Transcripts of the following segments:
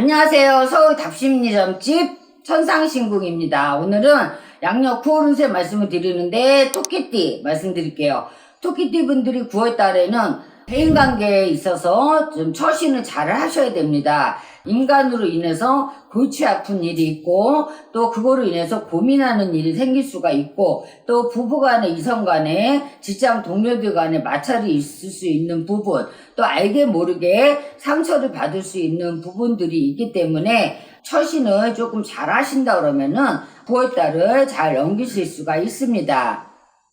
안녕하세요. 서울 답심리점집 천상신궁입니다. 오늘은 양력 9월운세 말씀을 드리는데 토끼띠 말씀드릴게요. 토끼띠 분들이 9월 달에는 대인관계에 있어서 좀 처신을 잘 하셔야 됩니다. 인간으로 인해서 골치 아픈 일이 있고 또 그거로 인해서 고민하는 일이 생길 수가 있고 또 부부 간에 이성 간에 직장 동료들 간에 마찰이 있을 수 있는 부분 또 알게 모르게 상처를 받을 수 있는 부분들이 있기 때문에 처신을 조금 잘 하신다 그러면은 9월달을 잘 넘기실 수가 있습니다.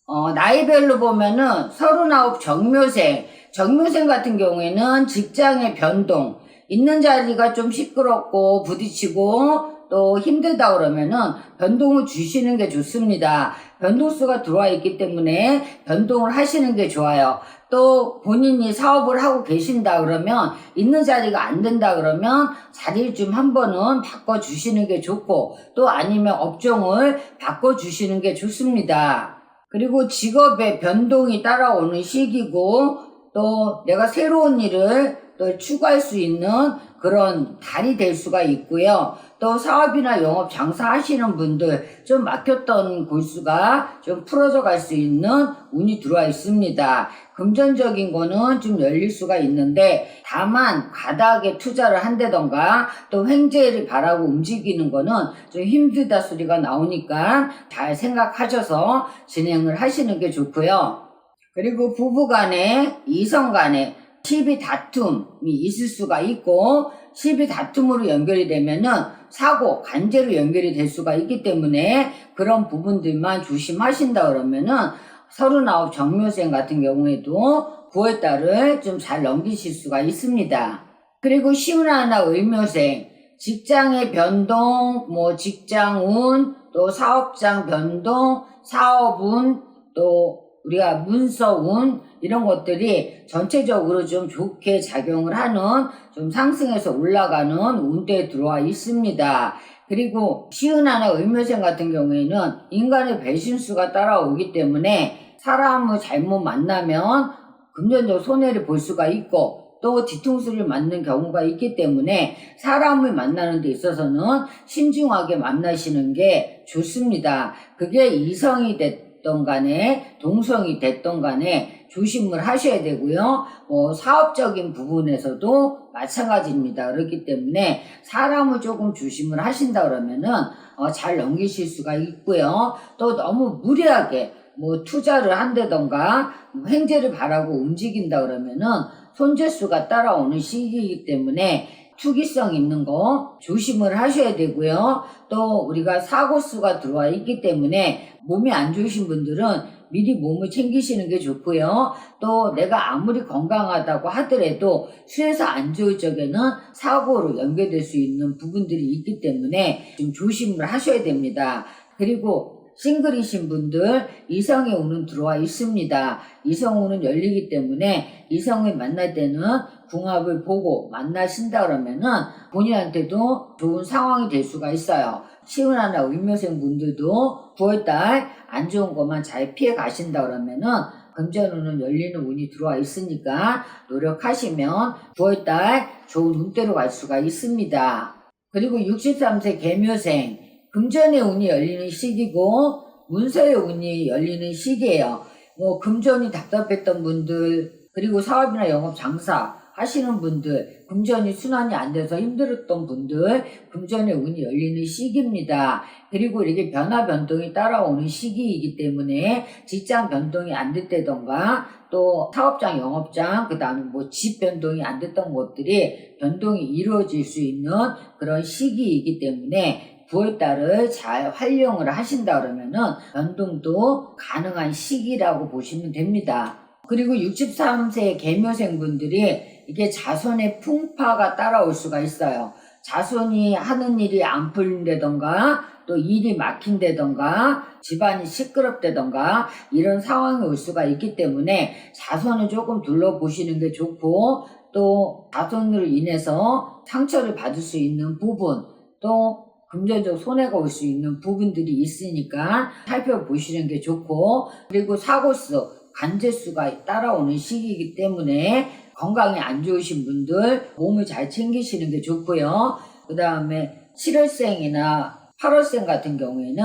어, 나이별로 보면은 39 정묘생, 정묘생 같은 경우에는 직장의 변동, 있는 자리가 좀 시끄럽고 부딪히고 또 힘들다 그러면은 변동을 주시는 게 좋습니다. 변동수가 들어와 있기 때문에 변동을 하시는 게 좋아요. 또 본인이 사업을 하고 계신다 그러면 있는 자리가 안 된다 그러면 자리를 좀 한 번은 바꿔 주시는 게 좋고 또 아니면 업종을 바꿔 주시는 게 좋습니다. 그리고 직업의 변동이 따라오는 시기고 또 내가 새로운 일을 또 추구할 수 있는 그런 달이 될 수가 있고요. 또 사업이나 영업 장사하시는 분들 좀 막혔던 골수가 좀 풀어져 갈 수 있는 운이 들어와 있습니다. 금전적인 거는 좀 열릴 수가 있는데 다만 과다하게 투자를 한다던가 또 횡재를 바라고 움직이는 거는 좀 힘들다 소리가 나오니까 잘 생각하셔서 진행을 하시는 게 좋고요. 그리고 부부 간에 이성 간에 시비 다툼이 있을 수가 있고 시비 다툼으로 연결이 되면은 사고 간제로 연결이 될 수가 있기 때문에 그런 부분들만 조심하신다 그러면은 서른아홉 정묘생 같은 경우에도 9월달을 좀 잘 넘기실 수가 있습니다. 그리고 시운 하나 의묘생 직장의 변동, 뭐 직장운, 또 사업장 변동, 사업운, 또 우리가 문서운 이런 것들이 전체적으로 좀 좋게 작용을 하는 좀 상승해서 올라가는 운대에 들어와 있습니다. 그리고 시은하나 의묘생 같은 경우에는 인간의 배신수가 따라오기 때문에 사람을 잘못 만나면 금전적 손해를 볼 수가 있고 또 뒤통수를 맞는 경우가 있기 때문에 사람을 만나는 데 있어서는 신중하게 만나시는 게 좋습니다. 그게 이성이 됐 던 간에 동성이 됐던 간에 조심을 하셔야 되고요. 뭐 사업적인 부분에서도 마찬가지입니다. 그렇기 때문에 사람을 조금 조심을 하신다 그러면은 어, 잘 넘기실 수가 있고요. 또 너무 무리하게 뭐 투자를 한다던가 뭐 횡재를 바라고 움직인다 그러면은 손재수가 따라오는 시기이기 때문에 투기성 있는 거 조심을 하셔야 되고요. 또 우리가 사고수가 들어와 있기 때문에 몸이 안 좋으신 분들은 미리 몸을 챙기시는 게 좋고요. 또 내가 아무리 건강하다고 하더라도 수에서 안 좋을 적에는 사고로 연결될 수 있는 부분들이 있기 때문에 좀 조심을 하셔야 됩니다. 그리고 싱글이신 분들 이성의 운은 들어와 있습니다. 이성 운은 열리기 때문에 이성을 만날 때는 궁합을 보고 만나신다 그러면은 본인한테도 좋은 상황이 될 수가 있어요. 시은하나 의묘생 분들도 9월달 안 좋은 것만 잘 피해 가신다 그러면은 금전운은 열리는 운이 들어와 있으니까 노력하시면 9월달 좋은 운대로 갈 수가 있습니다. 그리고 63세 개묘생 금전의 운이 열리는 시기고 문서의 운이 열리는 시기예요. 뭐 금전이 답답했던 분들 그리고 사업이나 영업 장사 하시는 분들 금전이 순환이 안 돼서 힘들었던 분들 금전의 운이 열리는 시기입니다. 그리고 이게 변화 변동이 따라오는 시기이기 때문에 직장 변동이 안 됐다던가 또 사업장 영업장 그 다음에 뭐 집 변동이 안 됐던 것들이 변동이 이루어질 수 있는 그런 시기이기 때문에 9월달을 잘 활용을 하신다 그러면은 변동도 가능한 시기라고 보시면 됩니다. 그리고 63세 개묘생 분들이 이게 자손의 풍파가 따라올 수가 있어요. 자손이 하는 일이 안 풀린다던가 또 일이 막힌다던가 집안이 시끄럽다던가 이런 상황이 올 수가 있기 때문에 자손을 조금 둘러보시는 게 좋고 또 자손으로 인해서 상처를 받을 수 있는 부분 또 금전적 손해가 올 수 있는 부분들이 있으니까 살펴보시는 게 좋고 그리고 사고수 간제수가 따라오는 시기이기 때문에 건강이 안 좋으신 분들 몸을 잘 챙기시는 게 좋고요. 그 다음에 7월생이나 8월생 같은 경우에는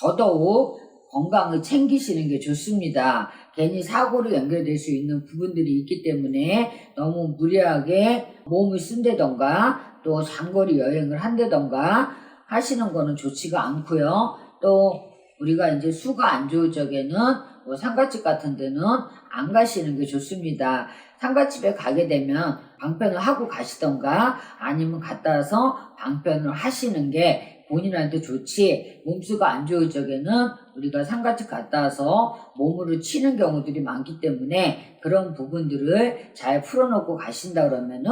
더더욱 건강을 챙기시는 게 좋습니다. 괜히 사고로 연결될 수 있는 부분들이 있기 때문에 너무 무리하게 몸을 쓴다던가 또 장거리 여행을 한다던가 하시는 거는 좋지가 않고요. 또 우리가 이제 수가 안 좋을 적에는 뭐 상가집 같은 데는 안 가시는 게 좋습니다. 상가집에 가게 되면 방편을 하고 가시던가 아니면 갔다 와서 방편을 하시는 게 본인한테 좋지 몸수가 안 좋을 적에는 우리가 상가집 갔다 와서 몸으로 치는 경우들이 많기 때문에 그런 부분들을 잘 풀어놓고 가신다 그러면은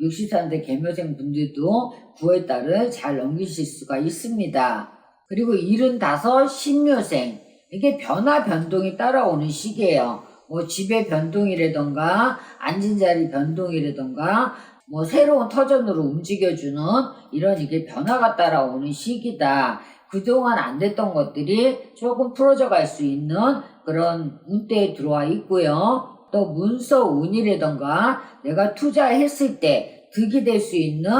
60살대 개묘생 분들도 9월달을 잘 넘기실 수가 있습니다. 그리고 75 신묘생 이게 변화 변동이 따라오는 시기예요. 뭐 집의 변동이라던가 앉은 자리 변동이라던가 뭐 새로운 터전으로 움직여주는 이런 이게 변화가 따라오는 시기다. 그동안 안 됐던 것들이 조금 풀어져 갈 수 있는 그런 운대에 들어와 있고요. 또 문서 운이라던가 내가 투자했을 때 득이 될 수 있는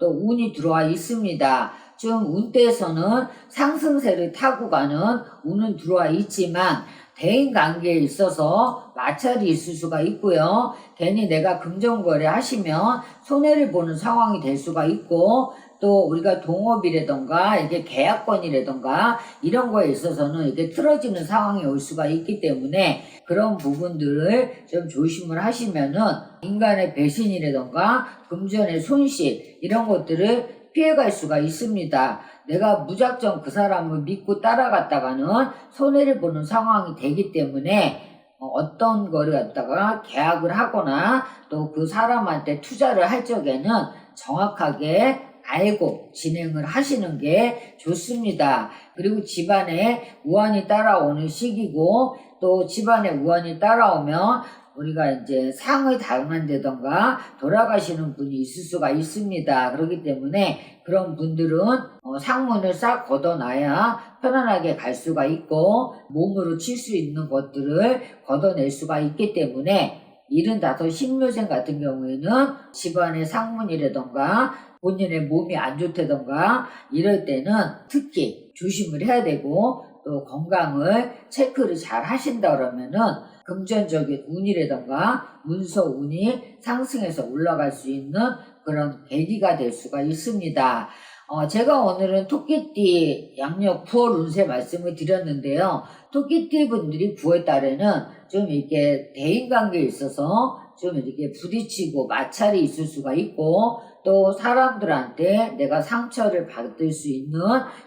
또 운이 들어와 있습니다. 좀 운대에서는 상승세를 타고 가는 운은 들어와 있지만 대인 관계에 있어서 마찰이 있을 수가 있고요. 괜히 내가 금전 거래 하시면 손해를 보는 상황이 될 수가 있고 또 우리가 동업이라던가 이게 계약권이라던가 이런 거에 있어서는 이게 틀어지는 상황이 올 수가 있기 때문에 그런 부분들을 좀 조심을 하시면은 인간의 배신이라던가 금전의 손실 이런 것들을 피해갈 수가 있습니다. 내가 무작정 그 사람을 믿고 따라갔다가는 손해를 보는 상황이 되기 때문에 어, 어떤 거를 갖다가 계약을 하거나 또 그 사람한테 투자를 할 적에는 정확하게 알고 진행을 하시는 게 좋습니다. 그리고 집안에 우환이 따라오는 시기고 또 집안에 우환이 따라오면 우리가 이제 상을 당한다던가 돌아가시는 분이 있을 수가 있습니다. 그렇기 때문에 그런 분들은 어, 상문을 싹 걷어놔야 편안하게 갈 수가 있고 몸으로 칠 수 있는 것들을 걷어낼 수가 있기 때문에 75 신묘생 같은 경우에는 집안의 상문이라던가 본인의 몸이 안 좋다던가 이럴 때는 특히 조심을 해야 되고 또 건강을 체크를 잘 하신다 그러면은 금전적인 운이라던가 문서 운이 상승해서 올라갈 수 있는 그런 계기가 될 수가 있습니다. 어, 제가 오늘은 토끼띠 양력 9월 운세 말씀을 드렸는데요. 토끼띠 분들이 9월 달에는 좀 이렇게 대인관계에 있어서 좀 이렇게 부딪히고 마찰이 있을 수가 있고 또 사람들한테 내가 상처를 받을 수 있는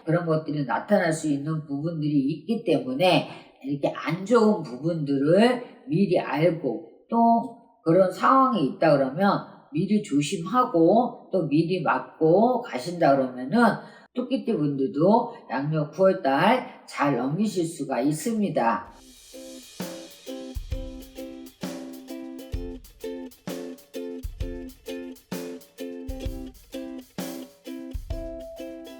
그런 것들이 나타날 수 있는 부분들이 있기 때문에 이렇게 안 좋은 부분들을 미리 알고 또 그런 상황이 있다 그러면 미리 조심하고 또 미리 맞고 가신다 그러면은 토끼띠 분들도 양력 9월달 잘 넘기실 수가 있습니다.